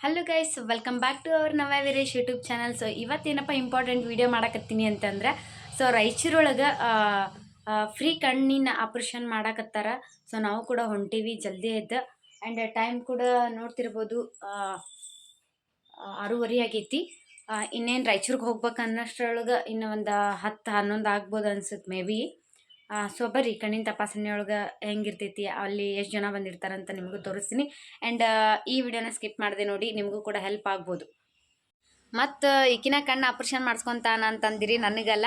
Hello guys welcome back to our Nava Veeresh YouTube channel so ಇವತ್ತೇನಪ್ಪ important video ಮಾಡಕತ್ತೀನಿ ಅಂತಂದ್ರೆ so ರಾಯಚೂರೊಳಗೆ free ಕಣ್ಣಿನ operation ಮಾಡಕತ್ತಾರ. So ನಾವು ಕೂಡ ಹೊಂಟೀವಿ, ಜಲ್ದಿ ಎದ್ದು. ಆ್ಯಂಡ್ ಟೈಮ್ ಕೂಡ ನೋಡ್ತಿರ್ಬೋದು ಆರೂವರೆ ಆಗೈತಿ. ಇನ್ನೇನು ರಾಯಚೂರಿಗೆ ಹೋಗ್ಬೇಕು ಅನ್ನೋಷ್ಟರೊಳಗೆ ಇನ್ನು ಒಂದು ಹತ್ತು ಹನ್ನೊಂದು ಆಗ್ಬೋದು ಅನ್ಸುತ್ತೆ ಮೇ ಬಿ ಸೊ ಬರ್ರಿ, ಕಣ್ಣಿನ ತಪಾಸಣೆ ಒಳಗೆ ಹೆಂಗಿರ್ತೈತಿ, ಅಲ್ಲಿ ಎಷ್ಟು ಜನ ಬಂದಿರ್ತಾರಂತ ನಿಮಗೂ ತೋರಿಸ್ತೀನಿ. ಆ್ಯಂಡ್ ಈ ವಿಡಿಯೋನ ಸ್ಕಿಪ್ ಮಾಡಿದೆ ನೋಡಿ, ನಿಮಗೂ ಕೂಡ ಹೆಲ್ಪ್ ಆಗ್ಬೋದು. ಮತ್ತು, ಈಕಿನ ಕಣ್ಣು ಆಪ್ರೇಷನ್ ಮಾಡಿಸ್ಕೊತಾನ ಅಂತಂದಿರಿ ನನಗಲ್ಲ.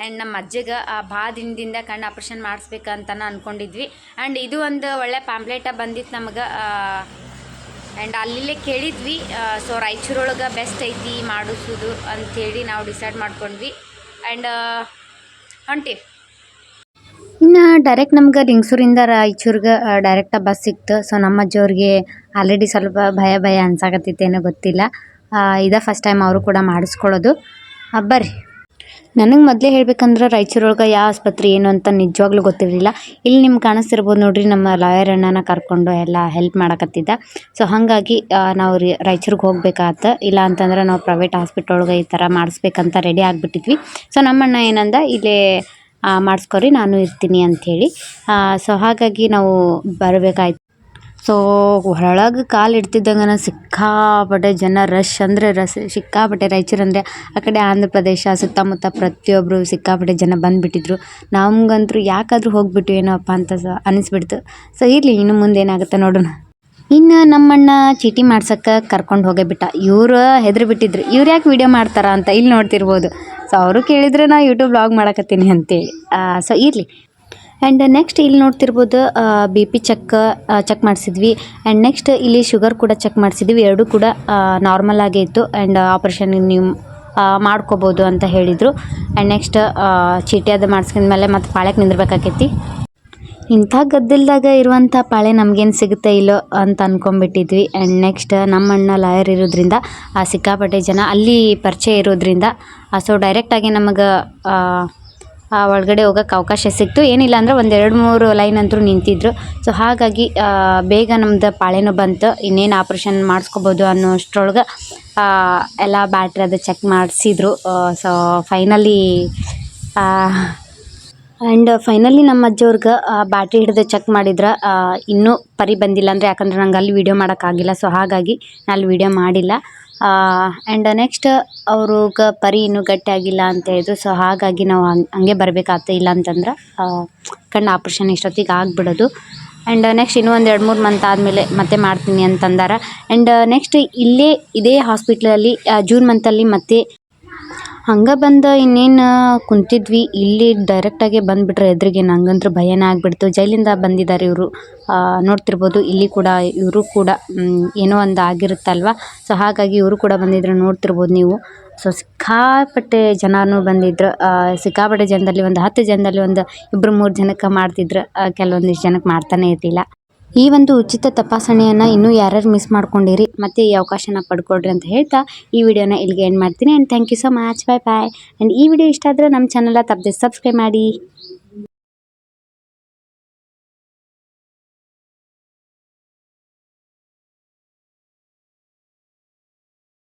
ಆ್ಯಂಡ್ ನಮ್ಮ ಅಜ್ಜಗೆ ಭಾಳ ದಿನದಿಂದ ಕಣ್ಣು ಆಪ್ರೇಷನ್ ಮಾಡಿಸ್ಬೇಕಂತನ ಅಂದ್ಕೊಂಡಿದ್ವಿ ಆ್ಯಂಡ್ ಇದು ಒಂದು ಒಳ್ಳೆ ಪ್ಯಾಂಪ್ಲೇಟ ಬಂದಿತ್ತು ನಮಗೆ ಆ್ಯಂಡ್ ಅಲ್ಲಿಲ್ಲೇ ಕೇಳಿದ್ವಿ ಸೊ ರಾಯಚೂರೊಳಗೆ ಬೆಸ್ಟ್ ಐತಿ, ಮಾಡಿಸೋದು ಅಂಥೇಳಿ ನಾವು ಡಿಸೈಡ್ ಮಾಡ್ಕೊಂಡ್ವಿ. ಆ್ಯಂಡ್ ಹೊಂಟೀವಿ ಇನ್ನು ಡೈರೆಕ್ಟ್ ನಮ್ಗೆ ಲಿಂಗ್ಸೂರಿಂದ ರಾಯಚೂರ್ಗೆ ಡೈರೆಕ್ಟ್ ಬಸ್ ಸಿಕ್ತು. ಸೊ ನಮ್ಮ ಅಜ್ಜವ್ರಿಗೆ ಆಲ್ರೆಡಿ ಸ್ವಲ್ಪ ಭಯ ಭಯ ಅನ್ಸಾಕತ್ತೈತೇನೋ ಗೊತ್ತಿಲ್ಲ. ಇದೇ ಫಸ್ಟ್ ಟೈಮ್ ಅವರು ಕೂಡ ಮಾಡಿಸ್ಕೊಳ್ಳೋದು. ಬರ್ರಿ. ನನಗೆ ಮೊದಲೇ ಹೇಳ್ಬೇಕಂದ್ರೆ ರಾಯಚೂರೊಳಗೆ ಯಾವ ಆಸ್ಪತ್ರೆ ಏನು ಅಂತ ನಿಜವಾಗ್ಲೂ ಗೊತ್ತಿರಲಿಲ್ಲ. ಇಲ್ಲಿ ನಿಮ್ಗೆ ಕಾಣಿಸ್ತಿರ್ಬೋದು ನೋಡ್ರಿ, ನಮ್ಮ ಲಾಯರ್ ಅಣ್ಣನ ಕರ್ಕೊಂಡು ಎಲ್ಲ ಹೆಲ್ಪ್ ಮಾಡಕತ್ತಿದ್ದ. ಸೊ ಹಾಗಾಗಿ ನಾವು ರಾಯಚೂರಿಗೆ ಹೋಗ್ಬೇಕಾತ. ಇಲ್ಲ ಅಂತಂದ್ರೆ ನಾವು ಪ್ರೈವೇಟ್ ಹಾಸ್ಪಿಟಲ್ ಈ ಥರ ಮಾಡಿಸ್ಬೇಕಂತ ರೆಡಿ ಆಗಿಬಿಟ್ಟಿದ್ವಿ. ಸೊ ನಮ್ಮಣ್ಣ ಏನಂದ, ಇಲ್ಲೇ ಮಾಡಿಸ್ಕೊರಿ, ನಾನು ಇರ್ತೀನಿ ಅಂಥೇಳಿ. ಸೊ ಹಾಗಾಗಿ ನಾವು ಬರಬೇಕಾಯ್ತು. ಸೊ ಒಳಗೆ ಕಾಲು ಇಡ್ತಿದ್ದಂಗೆ ಸಿಕ್ಕಾಪಟ್ಟೆ ಜನ ರಶ್ ಅಂದರೆ ರಸ್ ಸಿಕ್ಕಾಪಟ್ಟೆ ರಾಯಚೂರು ಅಂದರೆ ಆ ಕಡೆ ಆಂಧ್ರ ಪ್ರದೇಶ ಸುತ್ತಮುತ್ತ ಪ್ರತಿಯೊಬ್ಬರು ಸಿಕ್ಕಾಪಟ್ಟೆ ಜನ ಬಂದುಬಿಟ್ಟಿದ್ರು. ನಮ್ಗಂತೂ ಯಾಕಾದರೂ ಹೋಗ್ಬಿಟ್ಟು ಏನೋಪ್ಪ ಅಂತ ಸ ಅನಿಸ್ಬಿಡ್ತು. ಸೊ ಇರಲಿ, ಇನ್ನು ಮುಂದೆ ಏನಾಗುತ್ತೆ ನೋಡೋಣ. ಇನ್ನು ನಮ್ಮಣ್ಣ ಚೀಟಿ ಮಾಡ್ಸಕ್ಕೆ ಕರ್ಕೊಂಡು ಹೋಗೇ ಬಿಟ್ಟ. ಇವರು ಹೆದ್ರು ಬಿಟ್ಟಿದ್ರು ಇವ್ರು ಯಾಕೆ ವಿಡಿಯೋ ಮಾಡ್ತಾರ ಅಂತ ಇಲ್ಲಿ ನೋಡ್ತಿರ್ಬೋದು. ಸೊ ಅವರು ಕೇಳಿದರೆ ನಾ ಯೂಟ್ಯೂಬ್ ಬ್ಲಾಗ್ ಮಾಡಕತ್ತೀನಿ ಅಂತೇಳಿ. ಸೊ ಇರಲಿ. ಆ್ಯಂಡ್ ನೆಕ್ಸ್ಟ್ ಇಲ್ಲಿ ನೋಡ್ತಿರ್ಬೋದು ಬಿ ಪಿ ಚೆಕ್ ಚೆಕ್ ಮಾಡಿಸಿದ್ವಿ. ಆ್ಯಂಡ್ ನೆಕ್ಸ್ಟ್ ಇಲ್ಲಿ ಶುಗರ್ ಕೂಡ ಚೆಕ್ ಮಾಡಿಸಿದ್ವಿ. ಎರಡೂ ಕೂಡ ನಾರ್ಮಲ್ ಆಗೇ ಇತ್ತು. ಆ್ಯಂಡ್ ಆಪ್ರೇಷನ್ ನೀವು ಮಾಡ್ಕೋಬೋದು ಅಂತ ಹೇಳಿದರು. ಆ್ಯಂಡ್ ನೆಕ್ಸ್ಟ್ ಚೀಟಿ ಅದು ಮಾಡಿಸ್ಕೊಂಡ್ಮೇಲೆ ಮತ್ತೆ ಪಾಳ್ಯಕ್ಕೆ ನಿಂದಿರ್ಬೇಕಾಕೈತಿ. ಇಂಥ ಗದ್ದಲದಾಗ ಇರುವಂಥ ಪಾಳೆ ನಮ್ಗೇನು ಸಿಗುತ್ತೆ ಇಲ್ಲೋ ಅಂತ ಅಂದ್ಕೊಂಬಿಟ್ಟಿದ್ವಿ ಆ್ಯಂಡ್ ನೆಕ್ಸ್ಟ್ ನಮ್ಮ ಅಣ್ಣ ಲಾಯರ್ ಇರೋದ್ರಿಂದ, ಆ ಸಿಕ್ಕಾಪಟ್ಟೆ ಜನ ಅಲ್ಲಿ ಪರಿಚಯ ಇರೋದ್ರಿಂದ ಸೊ ಡೈರೆಕ್ಟಾಗಿ ನಮಗೆ, ಆ ಒಳಗಡೆ ಹೋಗೋಕ್ಕೆ ಅವಕಾಶ ಸಿಕ್ತು. ಏನಿಲ್ಲ ಅಂದ್ರೆ ಒಂದು ಎರಡು ಮೂರು ಲೈನ್ ಅಂತೂ ನಿಂತಿದ್ರು. ಸೊ ಹಾಗಾಗಿ ಬೇಗ ನಮ್ದು ಪಾಳೆನೂ ಬಂತು. ಇನ್ನೇನು ಆಪ್ರೇಷನ್ ಮಾಡಿಸ್ಕೋಬೋದು ಅನ್ನೋಷ್ಟ್ರೊಳಗೆ ಎಲ್ಲ ಬ್ಯಾಟ್ರಿ ಅದು ಚೆಕ್ ಮಾಡಿಸಿದ್ರು. ಸೊ ಫೈನಲಿ ಆ್ಯಂಡ್ ಫೈನಲಿ ನಮ್ಮ ಅಜ್ಜವ್ರಿಗೆ ಬ್ಯಾಟ್ರಿ ಹಿಡಿದು ಚೆಕ್ ಮಾಡಿದ್ರೆ ಇನ್ನೂ ಪರಿ ಬಂದಿಲ್ಲ ಅಂದರೆ ಯಾಕಂದ್ರೆ ನಂಗೆ ಅಲ್ಲಿ ವೀಡಿಯೋ ಮಾಡೋಕ್ಕಾಗಿಲ್ಲ ಸೊ ಹಾಗಾಗಿ ನಾನು ಅಲ್ಲಿ ವೀಡಿಯೋ ಮಾಡಿಲ್ಲ. ಆ್ಯಂಡ್ ನೆಕ್ಸ್ಟ್ ಅವ್ರಿಗೆ ಪರಿ ಇನ್ನೂ ಗಟ್ಟಿಯಾಗಿಲ್ಲ ಅಂತ ಹೇಳಿದ್ರು. ಸೊ ಹಾಗಾಗಿ ನಾವು ಹಂಗೆ ಬರಬೇಕಾಗ್ತ ಇಲ್ಲ ಅಂತಂದ್ರೆ ಕಣ್ಣು ಆಪ್ರೇಷನ್ ಇಷ್ಟೊತ್ತಿಗೆ ಆಗಿಬಿಡೋದು. ಆ್ಯಂಡ್ ನೆಕ್ಸ್ಟ್ ಇನ್ನೂ ಒಂದು ಎರಡು ಮೂರು ಮಂತ್ ಆದಮೇಲೆ ಮತ್ತೆ ಮಾಡ್ತೀನಿ ಅಂತಂದಾರ. ಆ್ಯಂಡ್ ನೆಕ್ಸ್ಟ್ ಇಲ್ಲೇ ಇದೇ ಹಾಸ್ಪಿಟ್ಲಲ್ಲಿ ಜೂನ್ ಮಂತಲ್ಲಿ ಮತ್ತೆ ಹಂಗೆ ಬಂದು ಇನ್ನೇನು ಕುಂತಿದ್ವಿ. ಇಲ್ಲಿ ಡೈರೆಕ್ಟಾಗೆ ಬಂದುಬಿಟ್ರೆ ಎದುರಿಗೆ ನಂಗಂತೂ ಭಯನೇ ಆಗಿಬಿಡ್ತು. ಜೈಲಿಂದ ಬಂದಿದ್ದಾರೆ ಇವರು. ನೋಡ್ತಿರ್ಬೋದು. ಇಲ್ಲಿ ಕೂಡ ಇವರು ಕೂಡ ಏನೋ ಒಂದು ಆಗಿರುತ್ತಲ್ವ? ಸೊ ಹಾಗಾಗಿ ಇವರು ಕೂಡ ಬಂದಿದ್ರು. ನೋಡ್ತಿರ್ಬೋದು ನೀವು. ಸೊ ಸಿಕ್ಕಾಪಟ್ಟೆ ಜನನೂ ಬಂದಿದ್ರು. ಸಿಕ್ಕಾಪಟ್ಟೆ ಜನದಲ್ಲಿ ಒಂದು ಹತ್ತು ಜನದಲ್ಲಿ ಒಂದು ಇಬ್ಬರು ಮೂರು ಜನಕ್ಕೆ ಮಾಡ್ತಿದ್ರು. ಕೆಲವೊಂದಿಷ್ಟು ಜನಕ್ಕೆ ಮಾಡ್ತಾನೆ ಇರಲಿಲ್ಲ. ಈ ಒಂದು ಉಚಿತ ತಪಾಸಣೆಯನ್ನು ಇನ್ನೂ ಯಾರ್ಯಾರು ಮಿಸ್ ಮಾಡ್ಕೊಂಡಿರಿ, ಮತ್ತೆ ಈ ಅವಕಾಶನ ಪಡ್ಕೊಳ್ರಿ ಅಂತ ಹೇಳ್ತಾ ಈ ವಿಡಿಯೋನ ಇಲ್ಲಿಗೆ ಎಂಡ್ ಮಾಡ್ತೀನಿ. And thank you so much bye bye and ಈ ವಿಡಿಯೋ ಇಷ್ಟ ಆದರೆ ನಮ್ಮ ಚಾನಲ ತಪ್ಪದೆ ಸಬ್ಸ್ಕ್ರೈಬ್ ಮಾಡಿ.